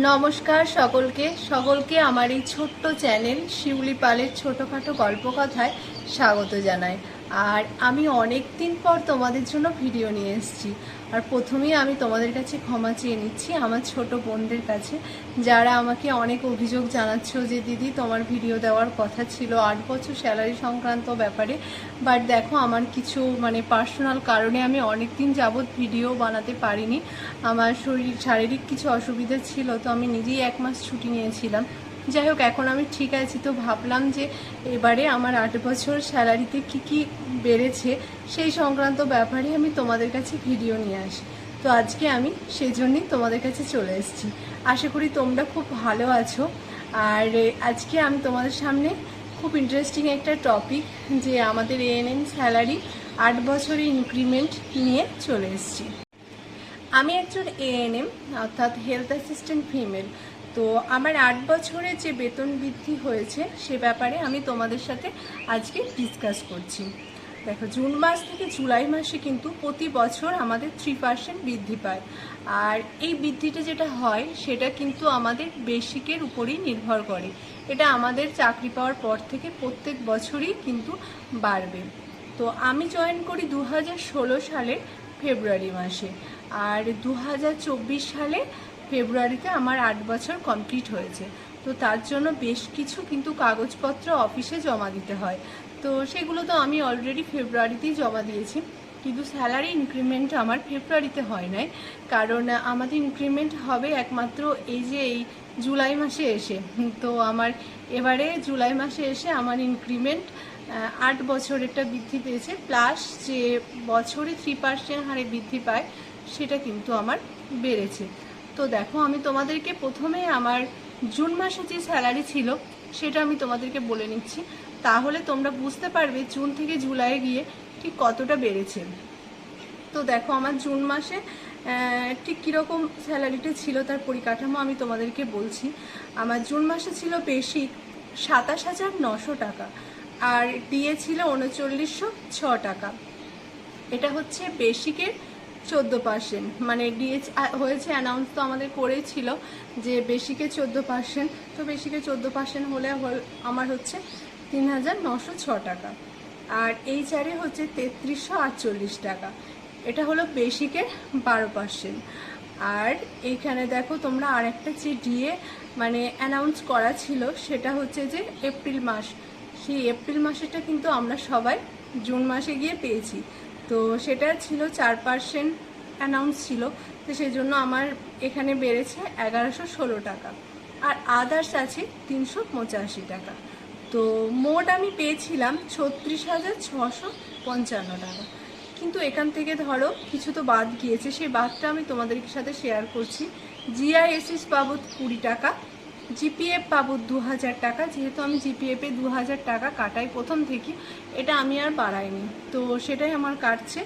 নমস্কার সকলকে। সকলকে আমার এই ছোট্ট চ্যানেল শিউলি পালের ছোটোখাটো গল্প কথায় স্বাগত জানাই। আর আমি অনেক দিন পর তোমাদের জন্য ভিডিও নিয়ে এসেছি। আর প্রথমেই আমি তোমাদের কাছে ক্ষমা চেয়ে নিচ্ছি আমার ছোট বোনদের কাছে, যারা আমাকে অনেক অভিযোগ জানাচ্ছ যে, দিদি, তোমার ভিডিও দেওয়ার কথা ছিল আট বছর স্যালারি সংক্রান্ত ব্যাপারে, বাট দেখো আমার কিছু মানে পার্সোনাল কারণে আমি অনেক দিন যাবৎ ভিডিও বানাতে পারিনি। আমার শরীর, শারীরিক কিছু অসুবিধা ছিল, তো আমি নিজেই এক মাস ছুটি নিয়েছিলাম। যাই হোক, এখন আমি ঠিক আছি তো ভাবলাম যে এবারে আমার আট বছর স্যালারিতে কি কি বেড়েছে সেই সংক্রান্ত ব্যাপারে আমি তোমাদের কাছে ভিডিও নিয়ে আসি। তো আজকে আমি সেই জন্যই তোমাদের কাছে চলে এসেছি। আশা করি তোমরা খুব ভালো আছো। আর আজকে আমি তোমাদের সামনে খুব ইন্টারেস্টিং একটা টপিক যে আমাদের এএনএম স্যালারি আট বছরের ইনক্রিমেন্ট নিয়ে চলে এসেছি। আমি একজন এএনএম অর্থাৎ হেলথ অ্যাসিস্ট্যান্ট ফিমেল তো আমার আট বছরে যে বেতন বৃদ্ধি হয়েছে, সে ব্যাপারে আমি তোমাদের সাথে আজকে ডিসকাস করছি। দেখো, জুন মাস থেকে জুলাই মাসে কিন্তু প্রতি বছর আমাদের থ্রি পার্সেন্ট বৃদ্ধি পায়। আর এই বৃদ্ধিটা যেটা হয়, সেটা কিন্তু আমাদের বেসিকের উপরেই নির্ভর করে। এটা আমাদের চাকরি পাওয়ার পর থেকে প্রত্যেক বছরই কিন্তু বাড়বে। তো আমি জয়েন করি দু সালে ফেব্রুয়ারি মাসে। আর দু হাজার চব্বিশ সালে ফেব্রুয়ারিতে আমার আট বছর কমপ্লিট হয়েছে। তো তার জন্য বেশ কিছু কিন্তু কাগজপত্র অফিসে জমা দিতে হয়। তো সেগুলো তো আমি অলরেডি ফেব্রুয়ারিতেই জমা দিয়েছি। কিন্তু স্যালারি ইনক্রিমেন্ট আমার ফেব্রুয়ারিতে হয় নাই। কারণ আমাদের ইনক্রিমেন্ট হবে একমাত্র এই যে এই জুলাই মাসে এসে। তো আমার এবারে জুলাই মাসে এসে আমার ইনক্রিমেন্ট আট বছরেরটা বৃদ্ধি পেয়েছে। প্লাস যে বছরে থ্রি পার্সেন্ট হারে বৃদ্ধি পায়, সেটা কিন্তু আমার বেড়েছে। তো দেখো, আমি তোমাদেরকে প্রথমে আমার জুন মাসে যে স্যালারি ছিল, সেটা আমি তোমাদেরকে বলে নিচ্ছি। তাহলে তোমরা বুঝতে পারবে জুন থেকে জুলাই গিয়ে ঠিক কতটা বেড়েছে। তো দেখো, আমার জুন মাসে ঠিক কীরকম স্যালারিটা ছিল তার পরিকাঠামো আমি তোমাদেরকে বলছি। আমার জুন মাসে ছিল বেশি সাতাশ হাজার নশো টাকা, আর ডিএ ছিল উনচল্লিশশো ছ টাকা। এটা হচ্ছে বেসিকের চোদ্দ পার্সেন্ট মানে ডিএচ হয়েছে অ্যানাউন্স তো আমাদের করেছিল যে বেসিকে চোদ্দ পার্সেন্ট তো বেসিকে চোদ্দ পার্সেন্ট হলে আমার হচ্ছে তিন হাজার নশো ছ টাকা। আর এই চারে হচ্ছে তেত্রিশশো আটচল্লিশ টাকা। এটা হলো বেসিকের বারো পার্সেন্ট আর এইখানে দেখো তোমরা আরেকটা যে ডিএ মানে অ্যানাউন্স করা ছিল, সেটা হচ্ছে যে এপ্রিল মাস। সেই এপ্রিল মাসেটা কিন্তু আমরা সবাই জুন মাসে গিয়ে পেয়েছি। তো সেটা ছিল চার পার্সেন্ট অ্যানাউন্স ছিল। তো সেই জন্য আমার এখানে বেড়েছে এগারোশো ষোলো টাকা। আর আদার্স আছে তিনশো পঁচাশি টাকা। তো মোট আমি পেয়েছিলাম ছত্রিশ হাজার ছশো পঞ্চান্ন টাকা। কিন্তু এখান থেকে ধরো কিছু তো বাদ গিয়েছে। সেই বাদটা আমি তোমাদের সাথে শেয়ার করছি। জিআইএসএস বাবদ কুড়ি টাকা। জিপিএফ বাবদ দু হাজার টাকা। যেহেতু আমি জিপিএফে দু হাজার টাকা কাটাই প্রথম থেকে, এটা আমি আর বাড়াইনি। তো সেটাই আমার কাটছে।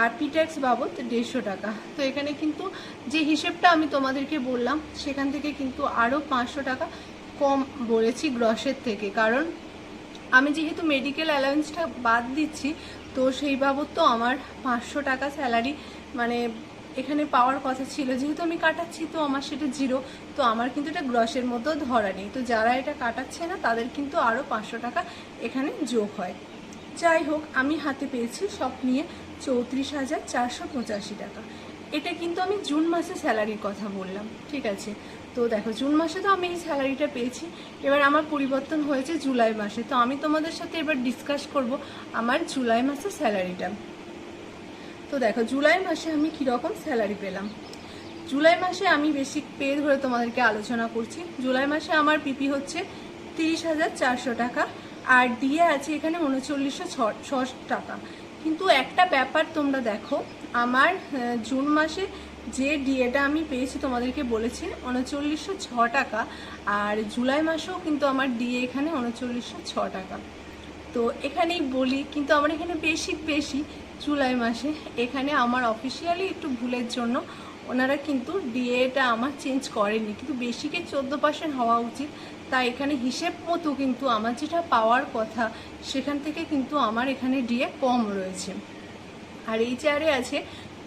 আর পিট্যাক্স বাবদ দেড়শো টাকা। তো এখানে কিন্তু যে হিসেবটা আমি তোমাদেরকে বললাম, সেখান থেকে কিন্তু আরও পাঁচশো টাকা কম বলেছি গ্রসের থেকে। কারণ আমি যেহেতু মেডিকেল অ্যালাউন্সটা বাদ দিচ্ছি, তো সেই বাবদ তো আমার পাঁচশো টাকা স্যালারি মানে এখানে পাওয়ার কথা ছিল। যেহেতু আমি কাটাচ্ছি, তো আমার সেটা জিরো তো আমার কিন্তু এটা গ্রসের মতো ধরা নেই। তো যারা এটা কাটাচ্ছে না, তাদের কিন্তু আরও পাঁচশো টাকা এখানে যোগ হয়। যাই হোক, আমি হাতে পেয়েছি সব নিয়ে চৌত্রিশ হাজার চারশো পঁচাশি টাকা। এটা কিন্তু আমি জুন মাসে স্যালারির কথা বললাম, ঠিক আছে? তো দেখো, জুন মাসে তো আমি এই স্যালারিটা পেয়েছি। এবার আমার পরিবর্তন হয়েছে জুলাই মাসে। তো আমি তোমাদের সাথে এবার ডিসকাস করব আমার জুলাই মাসে স্যালারিটা। তো দেখো, জুলাই মাসে আমি কীরকম স্যালারি পেলাম? জুলাই মাসে আমি বেশি পে ধরে তোমাদেরকে আলোচনা করছি। জুলাই মাসে আমার পিপি হচ্ছে তিরিশ হাজার চারশো টাকা, আর ডিএ আছে এখানে উনচল্লিশশো ছ টাকা। কিন্তু একটা ব্যাপার তোমরা দেখো, আমার জুন মাসে যে ডিএটা আমি পেয়েছি তোমাদেরকে বলেছি, উনচল্লিশশো ছ টাকা, আর জুলাই মাসেও কিন্তু আমার ডিএ এখানে উনচল্লিশশো ছ টাকা। তো এখানেই বলি, কিন্তু আমার এখানে বেশি বেশি জুলাই মাসে। এখানে আমার অফিসিয়ালি একটু ভুলের জন্য ওনারা কিন্তু ডিএটা আমার চেঞ্জ করেনি কিন্তু বেশিকে চোদ্দ পার্সেন্ট হওয়া উচিত। তাই এখানে হিসেব মতো কিন্তু আমার যেটা পাওয়ার কথা, সেখান থেকে কিন্তু আমার এখানে ডিএ কম রয়েছে। আর এই চেয়ারে আছে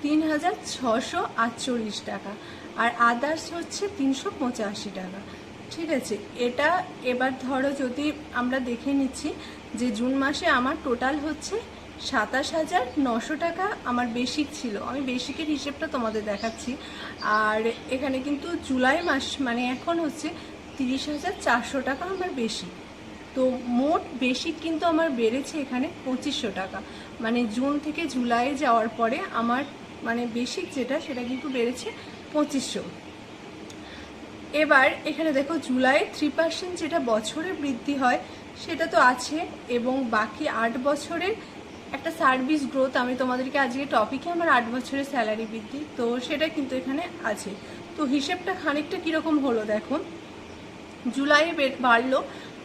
তিন হাজার ছশো আটচল্লিশ টাকা। আর আদার্স হচ্ছে তিনশো পঁচাশি টাকা। ঠিক আছে, এটা এবার ধরো যদি আমরা দেখে নিচ্ছি যে জুন মাসে আমার টোটাল হচ্ছে সাতাশ হাজার নশো টাকা আমার বেসিক ছিল। আমি বেসিকের হিসেবটা তোমাদের দেখাচ্ছি। আর এখানে কিন্তু জুলাই মাস মানে এখন হচ্ছে তিরিশ হাজার চারশো টাকা আমার বেশি তো মোট বেসিক কিন্তু আমার বেড়েছে এখানে পঁচিশশো টাকা। মানে জুন থেকে জুলাই যাওয়ার পরে আমার মানে বেসিক যেটা, সেটা কিন্তু বেড়েছে পঁচিশশো। এবার এখানে দেখো, জুলাই থ্রি পার্সেন্ট যেটা বছরে বৃদ্ধি হয়, সেটা তো আছে। এবং বাকি আট বছরের একটা সার্ভিস গ্রোথ আমি তোমাদেরকে আজকে টপিকে আমার আট বছরের স্যালারি বৃদ্ধি, তো সেটা কিন্তু এখানে আছে। তো হিসেবটা খানিকটা কীরকম হলো দেখো? জুলাইয়ে বাড়লো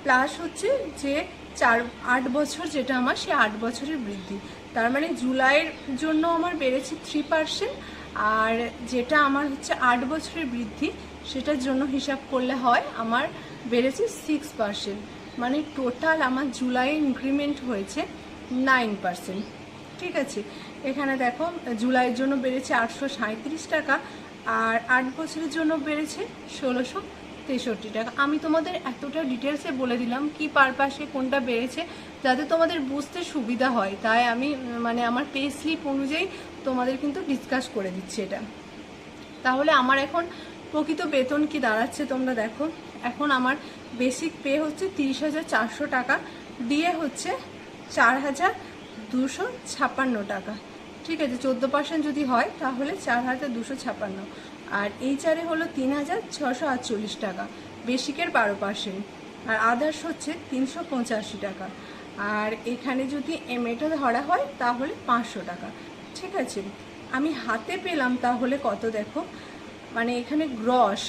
প্লাস হচ্ছে যে চার, আট বছর যেটা আমার, সে আট বছরের বৃদ্ধি। তার মানে জুলাইয়ের জন্য আমার বেড়েছে থ্রি পার্সেন্ট আর যেটা আমার হচ্ছে আট বছরের বৃদ্ধি, সেটার জন্য হিসাব করলে হয় আমার বেড়েছে সিক্স পার্সেন্ট মানে টোটাল আমার জুলাই ইনক্রিমেন্ট হয়েছে নাইন পার্সেন্ট। ঠিক আছে? এখানে দেখো, জুলাইয়ের জন্য বেড়েছে আটশো টাকা আর আট বছরের জন্য বেড়েছে ষোলোশো তেষট্টি টাকা। আমি তোমাদের এতটা ডিটেলসে বলে দিলাম কি পারপাসে কোনটা বেড়েছে যাতে তোমাদের বুঝতে সুবিধা হয়। তাই আমি মানে আমার পে স্লিপ অনুযায়ী তোমাদের কিন্তু ডিসকাস করে দিচ্ছি এটা। তাহলে আমার এখন প্রকৃত বেতন কি দাঁড়াচ্ছে তোমরা দেখো। এখন আমার বেসিক পে হচ্ছে তিরিশ হাজার চারশো টাকা। দিয়ে হচ্ছে চার হাজার দুশো ছাপ্পান্ন টাকা। ঠিক আছে, চোদ্দ পার্সেন্ট যদি হয়, তাহলে চার হাজার দুশো ছাপ্পান্ন। আর এই চারে হলো তিন হাজার ছশো আটচল্লিশ টাকা, বেসিকের বারো পার্সেন্ট আর আদার্স হচ্ছে তিনশো পঁচাশি টাকা। আর এখানে যদি এমএটা ধরা হয়, তাহলে পাঁচশো টাকা। ঠিক আছে, আমি হাতে পেলাম, তাহলে কত দেখো? মানে এখানে গ্রস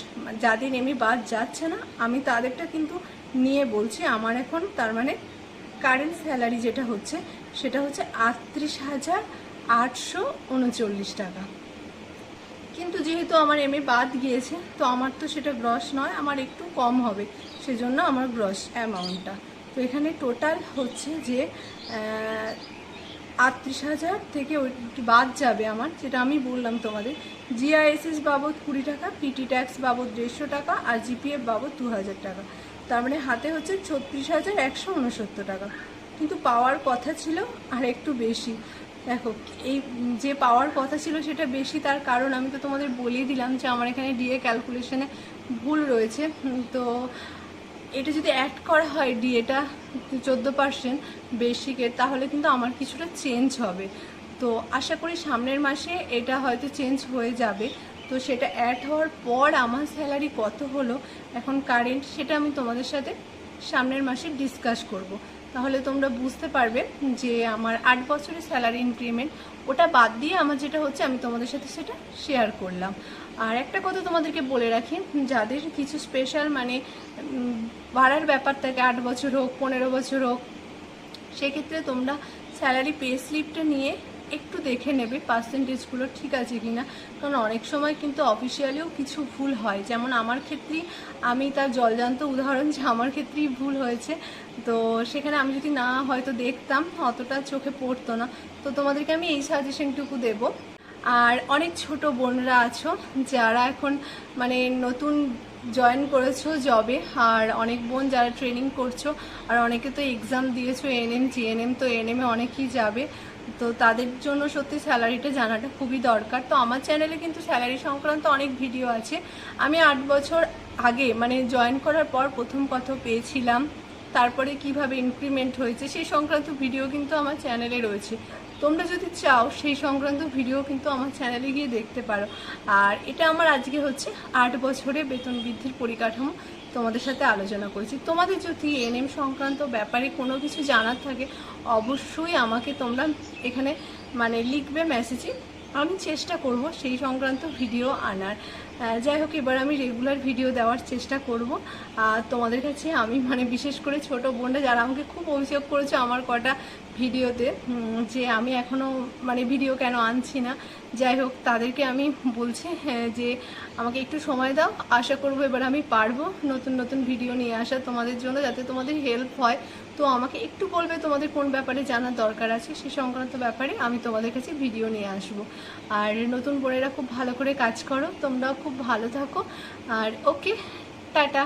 যাদের এমনি বাদ যাচ্ছে না, আমি তাদেরটা কিন্তু নিয়ে বলছি, আমার এখন তার মানে কারেন্ট স্যালারি যেটা হচ্ছে, সেটা হচ্ছে আটত্রিশ হাজার আটশো উনচল্লিশ টাকা। কিন্তু যেহেতু আমার এমএ বাদ গিয়েছে, তো আমার তো সেটা গ্রস নয়, আমার একটু কম হবে। সেজন্য আমার গ্রস অ্যামাউন্টটা তো এখানে টোটাল হচ্ছে যে আটত্রিশ হাজার থেকে ওইটি বাদ যাবে আমার, যেটা আমি বললাম তোমাদের। জিআইএসএস বাবদ কুড়ি টাকা পিটি ট্যাক্স বাবদ দেড়শো টাকা, আর জিপিএফ বাবদ দু হাজার টাকা। তার মানে হাতে হচ্ছে ছত্রিশ হাজার একশো উনসত্তর টাকা। কিন্তু পাওয়ার কথা ছিল আর একটু বেশি। দেখো, এই যে পাওয়ার কথা ছিল সেটা বেশি, তার কারণ আমি তো তোমাদের বলিয়ে দিলাম যে আমার এখানে ডিএ ক্যালকুলেশনে ভুল রয়েছে। তো এটা যদি অ্যাড করা হয় ডিএটা চোদ্দ পার্সেন্ট বেসিকের তাহলে কিন্তু আমার কিছুটা চেঞ্জ হবে। তো আশা করি সামনের মাসে এটা হয়তো চেঞ্জ হয়ে যাবে। তো সেটা অ্যাড হওয়ার পর আমার স্যালারি কত হলো, এখন কারেন্ট সেটা আমি তোমাদের সাথে সামনের মাসে ডিসকাস করব। তাহলে তোমরা বুঝতে পারবে যে আমার আট বছরের স্যালারি ইনক্রিমেন্ট ওটা বাদ দিয়ে আমার যেটা হচ্ছে আমি তোমাদের সাথে সেটা শেয়ার করলাম। আর একটা কথা তোমাদেরকে বলে রাখি, যাদের কিছু স্পেশাল মানে ভাড়ার ব্যাপার থাকে, আট বছর হোক, পনেরো বছর হোক, সেক্ষেত্রে তোমরা স্যালারি পে স্লিপটা নিয়ে একটু দেখে নেবে পার্সেন্টেজগুলো ঠিক আছে কি না কারণ অনেক সময় কিন্তু অফিসিয়ালিও কিছু ভুল হয়। যেমন আমার ক্ষেত্রেই আমি তার জলজান্ত উদাহরণ, যে আমার ক্ষেত্রেই ভুল হয়েছে। তো সেখানে আমি যদি না হয়তো দেখতাম, অতটা চোখে পড়তো না। তো তোমাদেরকে আমি এই সাজেশনটুকু দেবো। আর অনেক ছোট বোনরা আছো, যারা এখন মানে নতুন জয়েন করেছ জবে আর অনেক বোন যারা ট্রেনিং করছ, আর অনেকে তো এক্সাম দিয়েছ এনএম জিএনএম তো এনএমে অনেকেই যাবে। তো তাদের জন্য সত্যি স্যালারিটা জানাটা খুবই দরকার। তো আমার চ্যানেলে কিন্তু স্যালারি সংক্রান্ত অনেক ভিডিও আছে। আমি আট বছর আগে মানে জয়েন করার পর প্রথম কথা পেয়েছিলাম। তারপরে কীভাবে ইনক্রিমেন্ট হয়েছে, সেই সংক্রান্ত ভিডিও কিন্তু আমার চ্যানেলে রয়েছে। তোমরা যদি চাও, সেই সংক্রান্ত ভিডিও কিন্তু আমার চ্যানেলে গিয়ে দেখতে পারো। আর এটা আমার আজকে হচ্ছে আট বছরে বেতন বৃদ্ধির পরিকাঠামো তোমাদের সাথে আলোচনা করেছি। তোমাদের যদি এনএম সংক্রান্ত ব্যাপারে কোনো কিছু জানার থাকে, অবশ্যই আমাকে তোমরা এখানে মানে লিখবে মেসেজে আমি চেষ্টা করব সেই সংক্রান্ত ভিডিও আনার। যাই হোক, এবার আমি রেগুলার ভিডিও দেওয়ার চেষ্টা করব। তোমাদের কাছে আমি মানে বিশেষ করে ছোট বোনরা যারা আমাকে খুব অভিযোগ করেছে, আমার কটা ভিডিওতে যে আমি এখনও মানে ভিডিও কেন আনছি না যাই হোক তাদেরকে আমি বলছি হ্যাঁ, যে আমাকে একটু সময় দাও আশা করব এবার আমি পারব নতুন নতুন ভিডিও নিয়ে আসা তোমাদের জন্য যাতে তোমাদের হেল্প হয়। তো আমাকে একটু বলবে তোমাদের কোন ব্যাপারে জানার দরকার আছে সে সংক্রান্ত ব্যাপারে আমি তোমাদের কাছে ভিডিও নিয়ে আসব। আর নতুন বোনেরা খুব ভালো করে কাজ করো তোমরাও খুব ভালো থাকো। আর ওকে টাটা।